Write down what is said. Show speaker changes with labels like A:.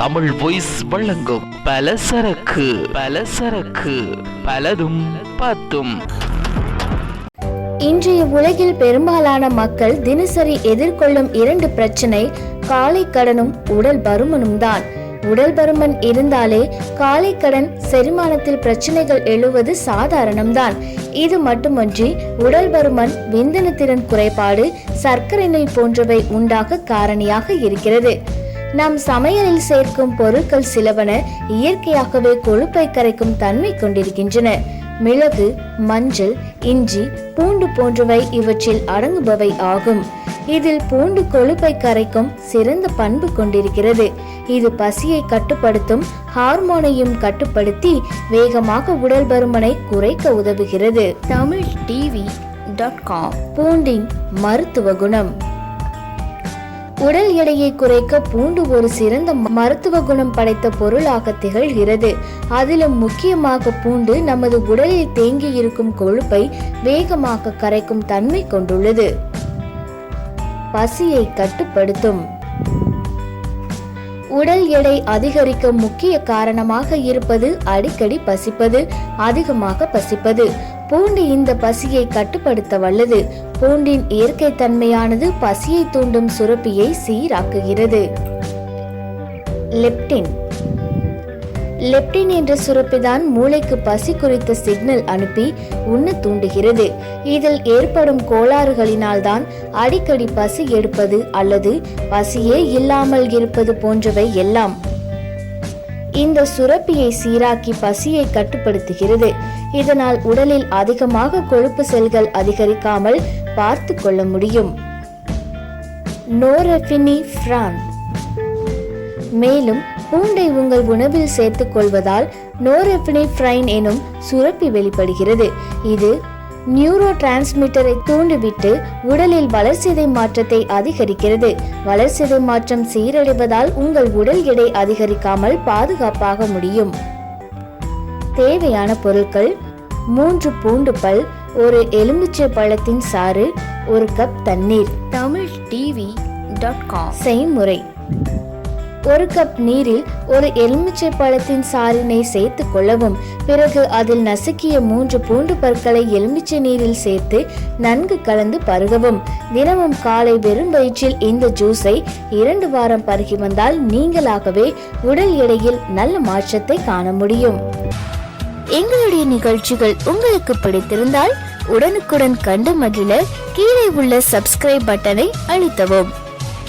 A: Tamil voice வழங்கும் பலசரக்கு பலசரக்கு பலதும் பத்தும்
B: இன்றைய உலகில் பெரும்பாலான மக்கள் தினசரி எதிர்கொள்ளும் இரண்டு பிரச்சனை காலை கடனும் உடல் பருமனும் தான் உடல் பருமன் இருந்தாலே காலை கடன் செரிமானத்தில் பிரச்சனைகள் எழுவது சாதாரணம்தான். இது மட்டுமன்றி உடல் பருமன் விந்தனத்திறன் குறைபாடு சர்க்கரை நோய் போன்றவை உண்டாக காரணியாக இருக்கிறது. நாம் சமையலில் சேர்க்கும் பொருட்கள் சிலவன இயற்கையாகவே கொழுப்பை கரைக்கும் தன்மை கொண்டிருக்கின்றன. மிளகு மஞ்சள் இஞ்சி பூண்டு போன்றவை இவற்றில் அடங்குபவை ஆகும். இதில் பூண்டு கொழுப்பை கரைக்கும் சிறந்த பண்பு கொண்டிருக்கிறது. இது பசியை கட்டுப்படுத்தும் ஹார்மோனையும் கட்டுப்படுத்தி வேகமாக உடல் பருமனை குறைக்க உதவுகிறது. Tamil TV dot com. பூண்டின் மருத்துவ குணம். உடல் எடையை குறைக்க பூண்டு ஒரு சிறந்த மருத்துவ குணம் படைத்த பொருளாக திகழ்கிறது. அதிலும் முக்கியமாக பூண்டு நமது உடலில் தேங்கி இருக்கும் கொழுப்பை வேகமாக கரைக்கும் தன்மை கொண்டுள்ளது. பசியை கட்டுப்படுத்தும். உடல் எடை அதிகரிக்க முக்கிய காரணமாக இருப்பது அடிக்கடி பசிப்பது அதிகமாக பசிப்பது. பூண்டு இந்த பசியை கட்டுப்படுத்த வல்லது. பூண்டின் இயற்கை தன்மையானது பசியை தூண்டும் சுரப்பியை சீராக்குகிறது. லெப்டின். லெப்டின் என்ற சுரப்பிதான் மூளைக்கு பசி குறித்த சிக்னல் அனுப்பி உண்ண தூண்டுகிறது. இதில் ஏற்படும் கோளாறுகளினால் தான் அடிக்கடி பசி எடுப்பது அல்லது பசியே இல்லாமல் இருப்பது போன்றவை எல்லாம் இந்த சுரப்பியை சீராக்கி பசியை கட்டுப்படுத்துகிறது. இதனால் உடலில் அதிகமாக கொழுப்பு செல்கள் அதிகரிக்காமல் பார்த்து கொள்ள முடியும். நோரெஃபினி ஃப்ரான் மேலும் பூண்டை உங்கள் உணவில் சேர்த்துக் கொள்வதால் நோரெஃபினிஃப்ரைன் எனும் சுரப்பி வெளிப்படுகிறது. இது நியூரோ டிரான்ஸ்மிட்டரை தூண்டிவிட்டு உடலில் வளர்சிதை மாற்றத்தை அதிகரிக்கிறது. வளர்சிதை மாற்றம் சீரடைவதால் உங்கள் உடல் எடை அதிகரிக்காமல் பாதுகாப்பாக முடியும். தேவையான பொருட்கள் மூன்று பூண்டு பல் ஒரு எலுமிச்சை பழத்தின் சாறு ஒரு கப் தண்ணீர். Tamil TV dot com. செய்முறை. ஒரு கப் நீரில் ஒரு எலுமிச்சை பழத்தின் சாறினை சேர்த்து கொள்ளவும். பிறகு அதில் நசுக்கிய மூன்று பூண்டு பற்களை எலுமிச்சை நீரில் சேர்த்து நன்கு கலந்து பருகவும். தினமும் காலை வெறும் வயிற்றில் இந்த ஜூஸை இரண்டு வாரம் பருகி வந்தால் நீங்களாகவே உடல் எடையில் நல்ல மாற்றத்தை காண முடியும். எங்களுடைய நிகழ்ச்சிகள் உங்களுக்கு பிடித்திருந்தால் உடனுக்குடன் கண்டு மகிழ கீழே உள்ள சப்ஸ்கிரைப் பட்டனை அழுத்தவும்.